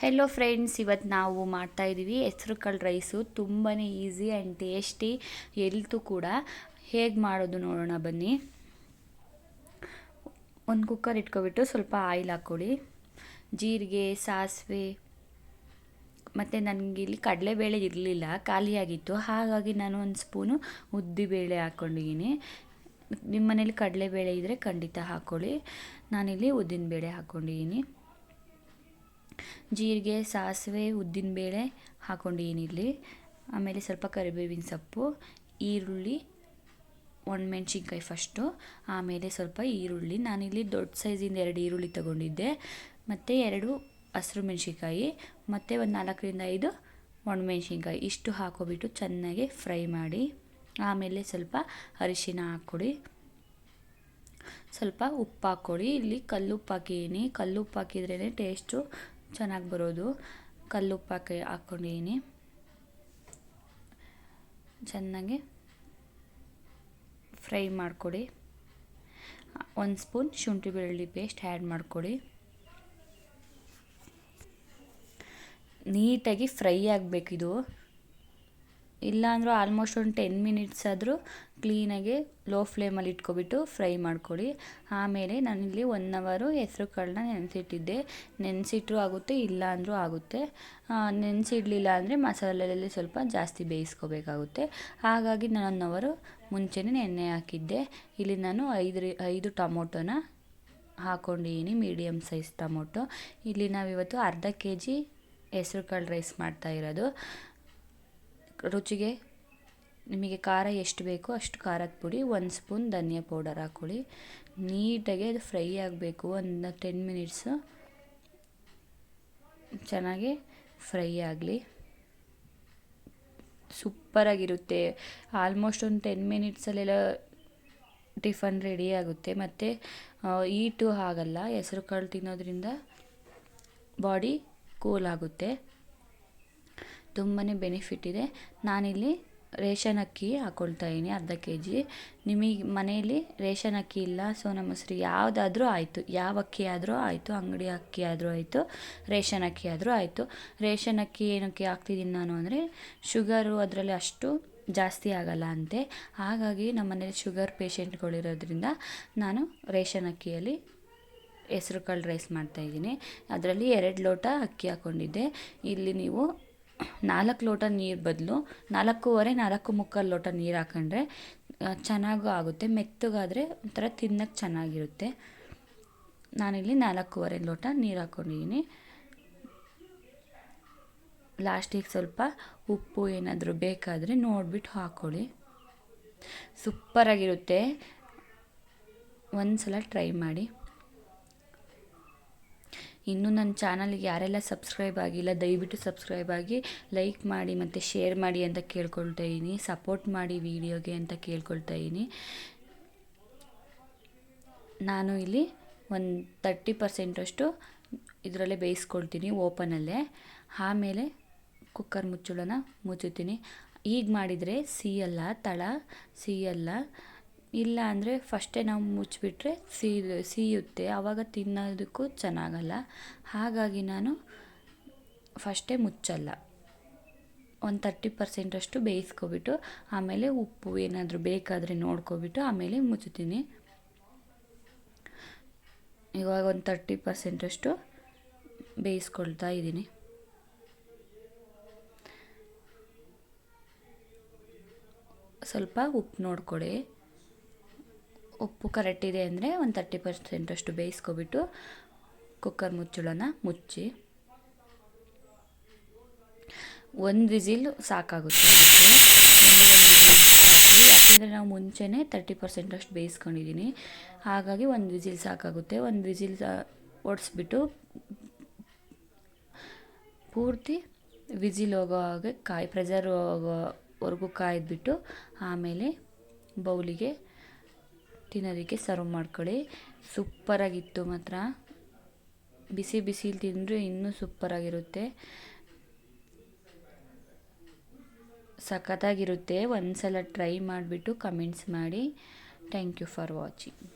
Hello friends ಇವತ್ತು ನಾವು ಮಾಡ್ತಾಯಿದ್ದೀವಿ ಹೆಸರು ಕಾಳು ರೈಸು ತುಂಬಾ ಈಸಿ ಆ್ಯಂಡ್ ಟೇಸ್ಟಿ ಎಲ್ತು ಕೂಡ ಹೇಗೆ ಮಾಡೋದು ನೋಡೋಣ ಬನ್ನಿ. ಒಂದು ಕುಕ್ಕರ್ ಇಟ್ಕೊಬಿಟ್ಟು ಸ್ವಲ್ಪ ಆಯಿಲ್ ಹಾಕ್ಕೊಳ್ಳಿ ಜೀರಿಗೆ, ಸಾಸಿವೆ, ಮತ್ತು ನನಗೆ ಇಲ್ಲಿ ಕಡಲೆಬೇಳೆ ಇರಲಿಲ್ಲ, ಖಾಲಿಯಾಗಿತ್ತು. ಹಾಗಾಗಿ ನಾನು ಒಂದು ಸ್ಪೂನು ಉದ್ದಿಬೇಳೆ ಹಾಕ್ಕೊಂಡಿದ್ದೀನಿ ನಿಮ್ಮ ಮನೇಲಿ ಕಡಲೆಬೇಳೆ ಇದ್ದರೆ ಖಂಡಿತ ಹಾಕ್ಕೊಳ್ಳಿ ನಾನಿಲ್ಲಿ ಉದ್ದಿನ ಬೇಳೆ ಹಾಕ್ಕೊಂಡಿದ್ದೀನಿ ಜೀರಿಗೆ, ಸಾಸಿವೆ ಉದ್ದಿನಬೇಳೆ ಹಾಕ್ಕೊಂಡಿದ್ದೀನಿ ಇಲ್ಲಿ ಆಮೇಲೆ ಸ್ವಲ್ಪ ಕರಿಬೇವಿನ ಸೊಪ್ಪು, ಈರುಳ್ಳಿ, ಒಣಮೆಣ್ಸಿನ್ಕಾಯಿ ಫಸ್ಟು ಆಮೇಲೆ ಸ್ವಲ್ಪ ಈರುಳ್ಳಿ. ನಾನಿಲ್ಲಿ ದೊಡ್ಡ ಸೈಜಿಂದ ಎರಡು ಈರುಳ್ಳಿ ತಗೊಂಡಿದ್ದೆ. ಮತ್ತು ಎರಡು ಹಸಿರು ಮೆಣಸಿನ್ಕಾಯಿ, ಮತ್ತು ಒಂದು ನಾಲ್ಕರಿಂದ ಐದು ಒಣ ಮೆಣಸಿನ್ಕಾಯಿ ಇಷ್ಟು ಹಾಕೋಬಿಟ್ಟು ಚೆನ್ನಾಗಿ ಫ್ರೈ ಮಾಡಿ, ಆಮೇಲೆ ಸ್ವಲ್ಪ ಅರಿಶಿನ ಹಾಕ್ಕೊಡಿ. ಸ್ವಲ್ಪ ಉಪ್ಪು ಹಾಕ್ಕೊಡಿ. ಇಲ್ಲಿ ಕಲ್ಲುಪ್ಪು ಹಾಕಿದ್ದೀನಿ ಕಲ್ಲುಪ್ಪು ಹಾಕಿದ್ರೇ ಟೇಸ್ಟು ಚೆನ್ನಾಗಿ ಬರೋದು. ಕಲ್ಲುಪ್ಪು ಹಾಕಿ ಹಾಕ್ಕೊಂಡಿದ್ದೀನಿ ಚೆನ್ನಾಗಿ ಫ್ರೈ ಮಾಡಿಕೊಡಿ. ಒಂದು ಸ್ಪೂನ್ ಶುಂಠಿ ಬೆಳ್ಳುಳ್ಳಿ ಪೇಸ್ಟ್ ಆ್ಯಡ್ ಮಾಡಿಕೊಡಿ. ನೀಟಾಗಿ ಫ್ರೈ ಆಗಬೇಕಿದು. ಇಲ್ಲಾಂದರೂ ಆಲ್ಮೋಸ್ಟ್ ಒಂದು ಟೆನ್ ಮಿನಿಟ್ಸ್ ಆದರೂ ಕ್ಲೀನಾಗಿ ಲೋ ಫ್ಲೇಮಲ್ಲಿ ಇಟ್ಕೊಬಿಟ್ಟು ಫ್ರೈ ಮಾಡ್ಕೊಳ್ಳಿ. ಆಮೇಲೆ ನಾನಿಲ್ಲಿ ಒನ್ ಅವರು ಹೆಸ್ರು ಕಾಳನ್ನ ನೆನೆಸಿಟ್ಟಿದ್ದೆ. ನೆನೆಸಿಟ್ರೂ ಆಗುತ್ತೆ ಇಲ್ಲ ಅಂದರೂ ಆಗುತ್ತೆ ನೆನೆಸಿಡ್ಲಿಲ್ಲ ಅಂದರೆ ಮಸಾಲೆಯಲ್ಲಿ ಸ್ವಲ್ಪ ಜಾಸ್ತಿ ಬೇಯಿಸ್ಕೋಬೇಕಾಗುತ್ತೆ. ಹಾಗಾಗಿ ನಾನು ಒನ್ ಅವರು ಮುಂಚೆನೇ ನೆನೆ ಹಾಕಿದ್ದೆ. ಇಲ್ಲಿ ನಾನು ಐದು ಐದು ಟೊಮೊಟೊನ ಹಾಕ್ಕೊಂಡಿದ್ದೀನಿ ಮೀಡಿಯಮ್ ಸೈಜ್ ಟೊಮೊಟೊ. ಇಲ್ಲಿ ನಾವಿವತ್ತು ಅರ್ಧ ಕೆ ಜಿ ಹೆಸ್ರು ಕಾಳು ರೈಸ್ ಮಾಡ್ತಾ ಇರೋದು. ರುಚಿಗೆ ನಿಮಗೆ ಖಾರ ಎಷ್ಟು ಬೇಕೋ ಅಷ್ಟು ಖಾರದ ಪುಡಿ, ಒಂದು ಸ್ಪೂನ್ ಧನಿಯಾ ಪೌಡರ್ ಹಾಕ್ಕೊಳ್ಳಿ. ನೀಟಾಗಿ ಅದು ಫ್ರೈ ಆಗಬೇಕು, ಒಂದು ಟೆನ್ ಮಿನಿಟ್ಸು ಚೆನ್ನಾಗಿ ಫ್ರೈ ಆಗಲಿ. ಸೂಪರಾಗಿರುತ್ತೆ ಆಲ್ಮೋಸ್ಟ್ ಒಂದು ಟೆನ್ ಮಿನಿಟ್ಸಲ್ಲೆಲ್ಲ ಟಿಫನ್ ರೆಡಿ ಆಗುತ್ತೆ. ಮತ್ತು ಈಟು ಆಗಲ್ಲ ಹೆಸರು ಕಾಳು ತಿನ್ನೋದ್ರಿಂದ ಬಾಡಿ ಕೂಲ್ ಆಗುತ್ತೆ. ತುಂಬಾ ಬೆನಿಫಿಟ್ ಇದೆ. ನಾನಿಲ್ಲಿ ರೇಷನ್ ಅಕ್ಕಿ ಹಾಕ್ಕೊಳ್ತಾ ಇದ್ದೀನಿ, ಅರ್ಧ ಕೆ ಜಿ ನಿಮಗೆ ಮನೆಯಲ್ಲಿ ರೇಷನ್ ಅಕ್ಕಿ ಇಲ್ಲ ಸೋನಾ ಮಸೂರಿ ಯಾವುದಾದ್ರೂ ಆಯಿತು. ಯಾವ ಅಕ್ಕಿ ಆದರೂ ಆಯಿತು, ಅಂಗಡಿ ಅಕ್ಕಿ ಆದರೂ ಆಯಿತು, ರೇಷನ್ ಅಕ್ಕಿ ಆದರೂ ಆಯಿತು. ರೇಷನ್ ಅಕ್ಕಿ ಏನಕ್ಕೆ ಹಾಕ್ತಿದ್ದೀನಿ ನಾನು ಅಂದರೆ, ಶುಗರು ಅದರಲ್ಲಿ ಅಷ್ಟು ಜಾಸ್ತಿ ಆಗಲ್ಲ ಅಂತೆ. ಹಾಗಾಗಿ ನಮ್ಮ ಮನೇಲಿ ಶುಗರ್ ಪೇಷೆಂಟ್ಗಳಿರೋದ್ರಿಂದ ನಾನು ರೇಷನ್ ಅಕ್ಕಿಯಲ್ಲಿ ಹೆಸ್ರು ಕಾಳು ರೈಸ್ ಮಾಡ್ತಾಯಿದ್ದೀನಿ ಅದರಲ್ಲಿ ಎರಡು ಲೋಟ ಅಕ್ಕಿ ಹಾಕ್ಕೊಂಡಿದ್ದೆ ಇಲ್ಲಿ ನೀವು ನಾಲ್ಕು ಲೋಟ ನೀರು ಬದಲು ನಾಲ್ಕೂವರೆ, ನಾಲ್ಕು ಮುಕ್ಕಾಲು ಲೋಟ ನೀರು ಹಾಕೊಂಡ್ರೆ ಚೆನ್ನಾಗೂ ಆಗುತ್ತೆ. ಮೆತ್ತಗಾದರೆ ಒಂಥರ ತಿನ್ನೋಕ್ಕೆ ಚೆನ್ನಾಗಿರುತ್ತೆ. ನಾನಿಲ್ಲಿ ನಾಲ್ಕೂವರೆ ಲೋಟ ನೀರು ಹಾಕ್ಕೊಂಡಿದ್ದೀನಿ ಲಾಸ್ಟಿಗೆ ಸ್ವಲ್ಪ ಉಪ್ಪು ಏನಾದರೂ ಬೇಕಾದರೆ ನೋಡಿಬಿಟ್ಟು ಹಾಕ್ಕೊಳ್ಳಿ ಸೂಪರಾಗಿರುತ್ತೆ. ಒಂದು ಸಲ ಟ್ರೈ ಮಾಡಿ. ಇನ್ನೂ ನನ್ನ ಚಾನಲ್ಗೆ ಯಾರೆಲ್ಲ ಸಬ್ಸ್ಕ್ರೈಬ್ ಆಗಿಲ್ಲ, ದಯವಿಟ್ಟು ಸಬ್ಸ್ಕ್ರೈಬ್ ಆಗಿ ಲೈಕ್ ಮಾಡಿ ಮತ್ತು ಶೇರ್ ಮಾಡಿ ಅಂತ ಕೇಳ್ಕೊಳ್ತಾ ಇದ್ದೀನಿ. ಸಪೋರ್ಟ್ ಮಾಡಿ ವಿಡಿಯೋಗೆ ಅಂತ ಕೇಳ್ಕೊಳ್ತಾ ಇದ್ದೀನಿ. ನಾನು ಇಲ್ಲಿ ಒಂದು ತರ್ಟಿ ಪರ್ಸೆಂಟಷ್ಟು ಇದರಲ್ಲೇ ಬೇಯಿಸ್ಕೊಳ್ತೀನಿ ಓಪನಲ್ಲೇ. ಆಮೇಲೆ ಕುಕ್ಕರ್ ಮುಚ್ಚಳನ ಮುಚ್ಚುತ್ತೀನಿ. ಈಗ ಮಾಡಿದರೆ ಸಿಯಲ್ಲ, ತಳ, ಸಿಯಲ್ಲ. ಇಲ್ಲ ಅಂದರೆ ಫಸ್ಟೇ ನಾವು ಮುಚ್ಚಿಬಿಟ್ರೆ ಸೀದು, ಸೀಯುತ್ತೆ. ಆವಾಗ ತಿನ್ನೋದಕ್ಕೂ ಚೆನ್ನಾಗಲ್ಲ. ಹಾಗಾಗಿ ನಾನು ಫಸ್ಟೇ ಮುಚ್ಚಲ್ಲ. ಒಂದು ತರ್ಟಿ ಪರ್ಸೆಂಟಷ್ಟು ಬೇಯಿಸ್ಕೊಬಿಟ್ಟು, ಆಮೇಲೆ ಉಪ್ಪು ಏನಾದರೂ ಬೇಕಾದರೆ ನೋಡ್ಕೊಬಿಟ್ಟು, ಆಮೇಲೆ ಮುಚ್ಚುತ್ತೀನಿ. ಇವಾಗ ಒಂದು ತರ್ಟಿ ಪರ್ಸೆಂಟಷ್ಟು ಬೇಯಿಸ್ಕೊಳ್ತಾ ಇದ್ದೀನಿ. ಸ್ವಲ್ಪ ಉಪ್ಪು ನೋಡ್ಕೊಡಿ ಉಪ್ಪು ಕರೆಕ್ಟ್ ಇದೆ ಅಂದರೆ ಒಂದು ತರ್ಟಿ ಪರ್ಸೆಂಟಷ್ಟು ಬೇಯಿಸ್ಕೊಬಿಟ್ಟು ಕುಕ್ಕರ್ ಮುಚ್ಚಳನ ಮುಚ್ಚಿ. ಒಂದು ವಿಸಿಲ್ ಸಾಕಾಗುತ್ತೆ ಸಾಕು ಯಾಕೆಂದರೆ ನಾವು ಮುಂಚೆನೇ ತರ್ಟಿ ಪರ್ಸೆಂಟಷ್ಟು ಬೇಯಿಸ್ಕೊಂಡಿದ್ದೀನಿ ಹಾಗಾಗಿ ಒಂದು ವಿಸಿಲ್ ಸಾಕಾಗುತ್ತೆ. ಒಂದು ವಿಸಿಲ್ ಒಡಿಸ್ಬಿಟ್ಟು ಪೂರ್ತಿ ವಿಸಿಲ್ ಹೋಗೋ ಹಾಗೆ ಕಾಯಿ ಪ್ರೆಸರ್ ಹೋಗೋವರೆಗೂ ಕಾಯ್ದುಬಿಟ್ಟು ಆಮೇಲೆ ಬೌಲಿಗೆ ತಿನ್ನೋದಕ್ಕೆ ಸರ್ವ್ ಮಾಡ್ಕೊಳ್ಳಿ. ಸೂಪರಾಗಿತ್ತು ಮಾತ್ರ. ಬಿಸಿ ಬಿಸಿಲಿ ತಿಂದರೆ ಇನ್ನೂ ಸೂಪರಾಗಿರುತ್ತೆ ಸಖತ್ತಾಗಿರುತ್ತೆ. ಒಂದು ಸಲ ಟ್ರೈ ಮಾಡಿಬಿಟ್ಟು ಕಮೆಂಟ್ಸ್ ಮಾಡಿ. Thank you for watching